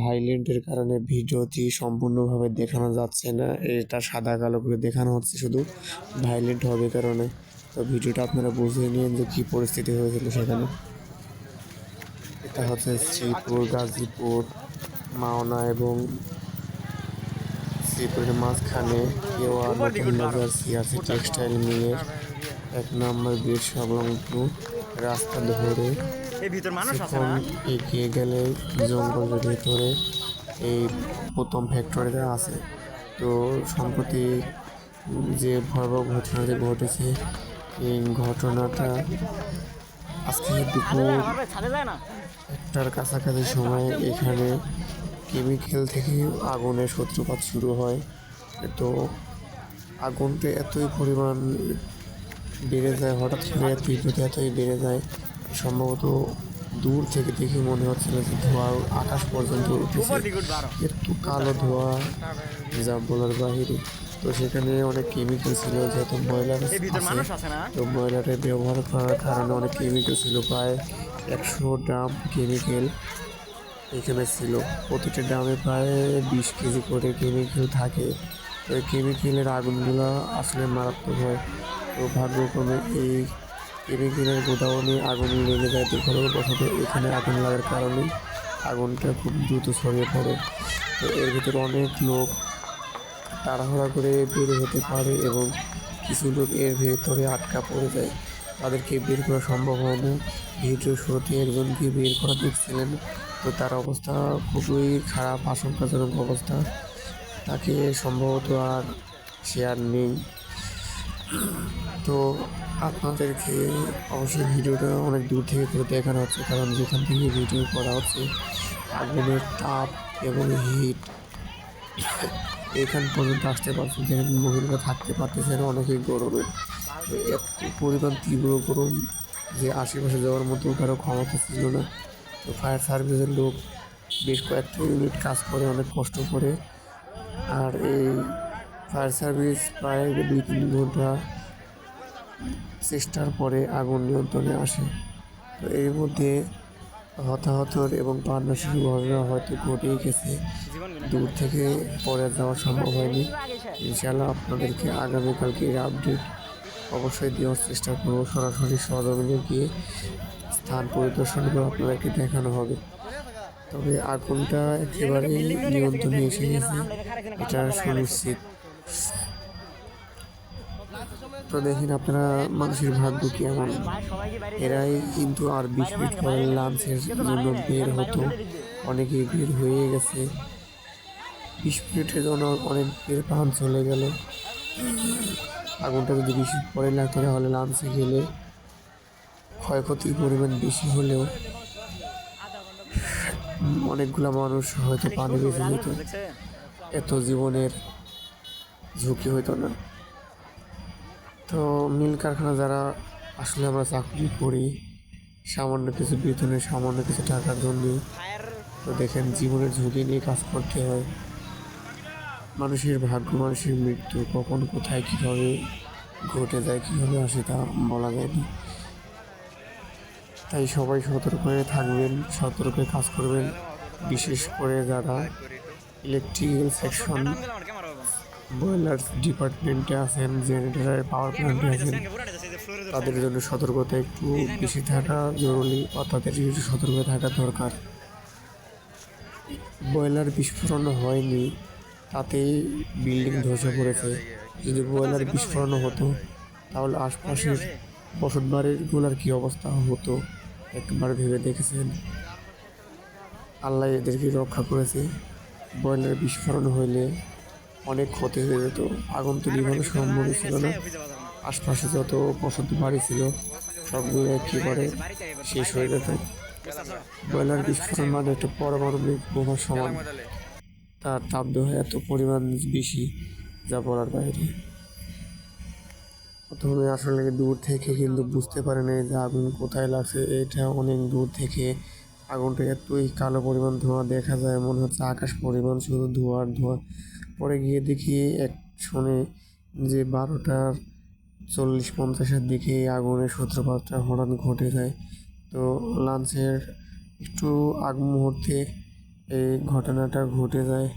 ভাইলেন্টের কারণে ভিডিওটি সম্পূর্ণভাবে দেখানো যাচ্ছে না। এটা সাদা কালো করে দেখানো হচ্ছে, শুধু ভাইলেন্ট হবে কারণে। তো ভিডিওটা আপনারা বুঝে নিন যে কী পরিস্থিতি হয়েছিল সেখানে। এটা হচ্ছে শ্রীপুর, গাজীপুর, মাওনা এবং শ্রীপুরের মাঝখানে বাজার সিআরসি টেক্সটাইল মিলের এক নম্বর ব্রিজ সংলগ্ন রাস্তা ধরে এই ভিতর মানুষ আছে না? এগিয়ে গেলে জঙ্গলের ভেতরে এই প্রথম ফ্যাক্টরিটা আছে। তো সম্প্রতি যে ভয়াবহ ঘটনাটি ঘটেছে এই ঘটনাটা আজকে দুপুর একটার কাছাকাছি সময় এখানে কেমিক্যাল থেকে আগুনের সূত্রপাত শুরু হয়। তো আগুনটা এতই পরিমাণ বেড়ে যায় হঠাৎ করে তীব্রতা এতই বেড়ে যায় সম্ভবত দূর থেকে দেখে মনে হচ্ছিল যে ধোঁয়া আকাশ পর্যন্ত উঠেছে। একটু কালো ধোঁয়া যা বলার বাহিরে। তো সেখানে অনেক কেমিক্যাল ছিল যেহেতু ময়লার তো ময়লাটা ব্যবহার করার কারণে অনেক কেমিক্যাল ছিল, প্রায় একশো ড্রাম কেমিক্যাল এখানে ছিল। প্রতিটা ড্রামে প্রায় বিশ কেজি করে কেমিক্যাল থাকে। তো এই কেমিক্যালের আগুনগুলো আসলে মারাত্মক হয়। তো ভাগ্যক্রমে এই কেমিক্যালের গোডাউনে আগুন লেগে যায় দুর্ঘটনাবশত এখানে আগুন লাগার কারণে আগুনটা খুব দ্রুত ছড়িয়ে পড়ে। তো এর ভিতরে অনেক লোক তাড়াহুড়া করে বের হতে পারে এবং কিছু লোক এর ভেতরে আটকা পড়ে যায়। তাদেরকে বের করা সম্ভব হয় না। ভিডিও শুরুতে একজনকে বের করা দেখছিলেন। তো তার অবস্থা খুবই খারাপ, আশঙ্কাজনক অবস্থা। তাকে সম্ভবত আর সে আর নেই। তো আপনাদেরকে অবশ্যই ভিডিওটা অনেক দূর থেকে করে দেখানো হচ্ছে, কারণ যেখান থেকে ভিডিও করা হচ্ছে, আগুনের তাপ এবং হিট এখান পর্যন্ত আসতে পারছেন যেখানে মহিলারা থাকতে পারতেছে না অনেকেই গরমে। পরিমাণ তীব্র গরম যে আশেপাশে যাওয়ার মতো কারও ক্ষমতা ছিল না। তো ফায়ার সার্ভিসের লোক বেশ কয়েকটা ইউনিট কাজ করে, অনেক কষ্ট করে। আর এই ফায়ার সার্ভিস প্রায় দুই তিন ঘণ্টা চেষ্টার পরে আগুন নিয়ন্ত্রণে আসে। তো এর মধ্যে হতাহতর এবং প্রাণনাশী ঘটনা হয়তো ঘটেই গেছে। দূর থেকে পরে যাওয়া সম্ভব হয়নি। ইনশাআল্লাহ আপনাদেরকে আগামীকালকে এর আপডেট অবশ্যই দেওয়ার চেষ্টা করব। সরাসরি সরজমিনে গিয়ে স্থান পরিদর্শন করে আপনাদেরকে দেখানো হবে। তবে আগুনটা একেবারেই নিয়ন্ত্রণে এসে গেছে। এটা সুনিশ্চিত। তো দেখেন আপনারা মানুষের ভাগ্য কেমন এরাই কিন্তু আর বিশ মিনিট পরে লাঞ্চের জন্য বের হতো। অনেকেই বের হয়ে গেছে। বিশ মিনিটের জন্য অনেক বের প্রাণ চলে গেল। আগুনটা যদি বিশ মিনিট পরে লাগতো তাহলে লাঞ্চে গেলে ক্ষয়ক্ষতির পরিমাণ বেশি হলেও অনেকগুলো মানুষ হয়তো পানি বেঁচে যেত। এত জীবনের ঝুঁকি হইতো না। তো মিল কারখানা যারা, আসলে আমরা চাকরি করি, সামান্য কিছু বেতনে, সামান্য কিছু টাকার জন্য। তো দেখেন, জীবনের ঝুঁকি নিয়ে কাজ করতে হয়। মানুষের ভাগ্য, মানুষের মৃত্যু, কখন, কোথায়, কীভাবে ঘটে যায়, কীভাবে আসে তা বলা যায় না। তাই সবাই সতর্ক হয়ে থাকবেন, সতর্ক কাজ করবেন। বিশেষ করে যারা ইলেকট্রিক্যাল সেকশন ক্যামেরা বয়লার ডিপার্টমেন্টে আছেন জেনারেটারের পাওয়ার প্ল্যান্টে আছেন। তাদের জন্য সতর্কতা একটু বেশি থাকা জরুরি বা তাদের একটু সতর্ক থাকা দরকার। বয়লার বিস্ফোরণ হয়নি তাতেই বিল্ডিং ধসে পড়েছে যদি বয়লার বিস্ফোরণ হতো তাহলে আশপাশের বসত বাড়িগুলোর কী অবস্থা হতো? একবার ভেবে দেখেছেন? আল্লাহ এদেরকে রক্ষা করেছে। বয়লার বিস্ফোরণ হইলে অনেক ক্ষতি হয়ে যেত। আগুন তো নিভানো সম্ভব ছিল না। আশপাশে যত বসত বাড়ি ছিল, সবগুলো একেবারে শেষ হয়ে যেত। বয়লার বিস্ফোরণ মানে একটা পারমাণবিক বোমার সমান। তার তাপদাহ এত পরিমাণ বেশি, যা বলার বাইরে। প্রথমে আসলে দূর থেকে কিন্তু বুঝতে পারে না যে আগুন কোথায় লাগছে। এটা অনেক দূর থেকে আগুনটা এতই কালো পরিমাণ ধোঁয়া দেখা যায়, মনে হচ্ছে আকাশ পরিমাণ শুধু ধোঁয়ার ধোঁয়া। পরে গিয়ে দেখি এক শুনে যে বারোটার চল্লিশ পঞ্চাশের দিকে আগুনের সূত্রপাতটা হঠাৎ ঘটে যায়। তো লাঞ্চের একটু আগ মুহূর্তে এই ঘটনাটা ঘটে যায়।